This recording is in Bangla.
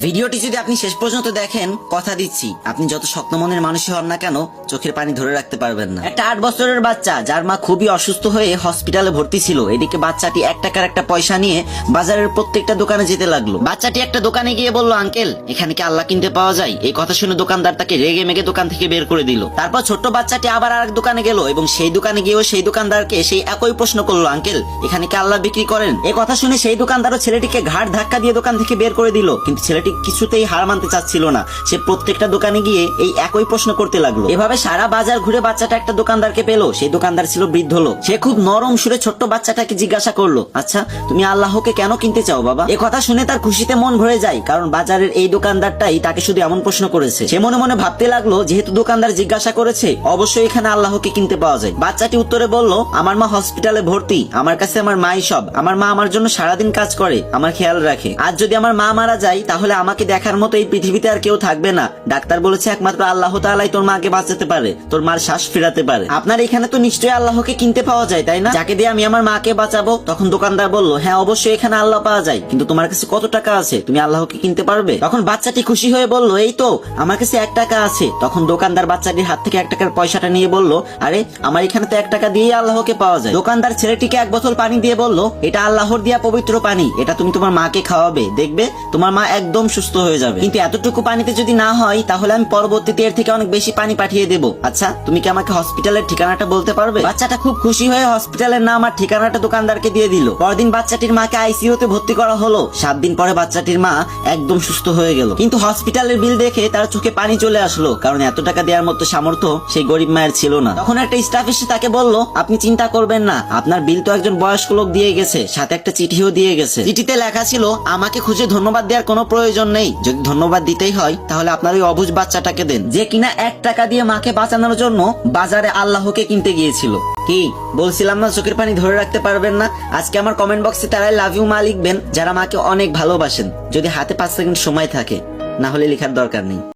ভিডিওটি যদি আপনি শেষ পর্যন্ত দেখেন, কথা দিচ্ছি। আপনি যত শক্ত মনের মানুষই হন না কেন, চোখের পানি ধরে রাখতে পারবেন না। একটা আট বছরের বাচ্চা, যার মা খুবই অসুস্থ হয়ে হসপিটালে ভর্তি ছিল। এদিকে বাচ্চাটি এক টাকার একটা পয়সা নিয়ে বাজারের প্রত্যেকটা দোকানে যেতে লাগল। বাচ্চাটি একটা দোকানে গিয়ে বলল, আঙ্কেল, এখানে কি আল্লাহ কিনতে পাওয়া যায়? এই কথা শুনে দোকানদার তাকে রেগে মেগে দোকান থেকে বের করে দিল। তারপর ছোট্ট বাচ্চাটি আবার আরেক দোকানে গেল এবং সেই দোকানে গিয়েও সেই দোকানদারকে সেই একই প্রশ্ন করল, আঙ্কেল, এখানে কি আল্লাহ বিক্রি করেন? এ কথা শুনে সেই দোকানদারও ছেলেটিকে ঘাট ধাক্কা দিয়ে দোকান থেকে বের করে দিল। কিন্তু ছেলেটি কিছুতেই হার মানতে চাচ্ছিল না। সে প্রত্যেকটা দোকানে গিয়ে এই একই প্রশ্ন করতে লাগল। এভাবে সারা বাজার ঘুরে বাচ্চাটা একটা দোকানদারকে পেল। সেই দোকানদার ছিল বৃদ্ধ লোক। সে খুব নরম সুরে ছোট্ট বাচ্চাটাকে জিজ্ঞাসা করল আচ্ছা তুমি আল্লাহকে কেন কিনতে চাও বাবা? এ কথা শুনে তার খুশিতে মন ভরে যায়, কারণ বাজারের এই দোকানদারটাই তাকে শুধু এমন প্রশ্ন করেছে। সে মনে মনে ভাবতে লাগল, যেহেতু দোকানদার জিজ্ঞাসা করেছে, অবশ্যই এখানে আল্লাহকে কিনতে পাওয়া যায়। বাচ্চাটি উত্তরে বলল, আমার মা হসপিটালে ভর্তি। আমার কাছে আমার মাই সব। আমার মা আমার জন্য সারাদিন কাজ করে। আমার খেয়াল রাখে। আজ যদি আমার মা মারা যায়, তাহলে আমাকে দেখার মতো এই পৃথিবীতে আর কেউ থাকবে না। ডাক্তার বলেছে একমাত্র আল্লাহ তাআলাই তোর মাকে বাঁচাতে পারে, তোর মার শ্বাস ফেরাতে পারে। আপনার এখানে তো নিশ্চয়ই আল্লাহকে কিনতে পাওয়া যায়, তাই না? যাকে দিয়ে আমি আমার মাকে বাঁচাবো, তখন দোকানদার বলল হ্যাঁ অবশ্যই এখানে আল্লাহ পাওয়া যায়, কিন্তু তোমার কাছে কত টাকা আছে? তুমি আল্লাহকে কিনতে পারবে? তখন বাচ্চাটি খুশি হয়ে বলল, এই তো, আমার কাছে এক টাকা আছে। তখন দোকানদার বাচ্চাটির হাত থেকে এক টাকার পয়সাটা নিয়ে বলল, আরে, আমার এখানে তো এক টাকা দিয়ে আল্লাহকে পাওয়া যায়। দোকানদার ছেলেটিকে এক বোতল পানি দিয়ে বলল, এটা আল্লাহর দিয়া পবিত্র পানি, এটা তুমি তোমার মাকে খাওয়াবে। দেখবে, তোমার মা একদম সুস্থ হয়ে যাবে। কিন্তু এতটুকু পানিতে যদি না হয়, তাহলে আমি পরবর্তীতে এর থেকে অনেক বেশি পানি পাঠিয়ে দেব। আচ্ছা তুমি কি আমাকে হসপিটালের ঠিকানাটা বলতে পারবে? বাচ্চাটা খুব খুশি হয়ে হসপিটালের নাম আর ঠিকানাটা দোকানদারকে দিয়ে দিল। পরদিন বাচ্চাটির মাকে আইসিইউ তে ভর্তি করা হলো। সাত দিন পরে বাচ্চাটির মা একদম সুস্থ হয়ে গেল। কিন্তু হসপিটালের বিল দেখে তার চোখে পানি চলে আসলো। কারণ এত টাকা দেওয়ার মতো সামর্থ্য সেই গরিব মায়ের ছিল না। তখন একটা স্টাফ এসে তাকে বলল, আপনি চিন্তা করবেন না। আপনার বিল তো একজন বয়স্ক লোক দিয়ে গেছে। সাথে একটা চিঠিও দিয়ে গেছে। চিঠিতে লেখা ছিল, আমাকে খুঁজে ধন্যবাদ দেওয়ার কোনো প্রয়োজন নেই। যদি ধন্যবাদ দিতেই হয়, তাহলে আপনার ওই অবুজ বাচ্চাটাকে দেন, যে কিনা এক টাকা দিয়ে মাকে বাঁচানোর জন্য বাজারে আল্লাহকে কিনতে গিয়েছিল। কি? বলছিলাম না চোখের পানি ধরে রাখতে পারবেন না? আজকে আমার কমেন্ট বক্সে তারাই লাভ ইউ মা লিখবেন, যারা মাকে অনেক ভালোবাসেন। যদি হাতে পাঁচ সেকেন্ড সময় থাকে, না হলে লেখার দরকার নেই।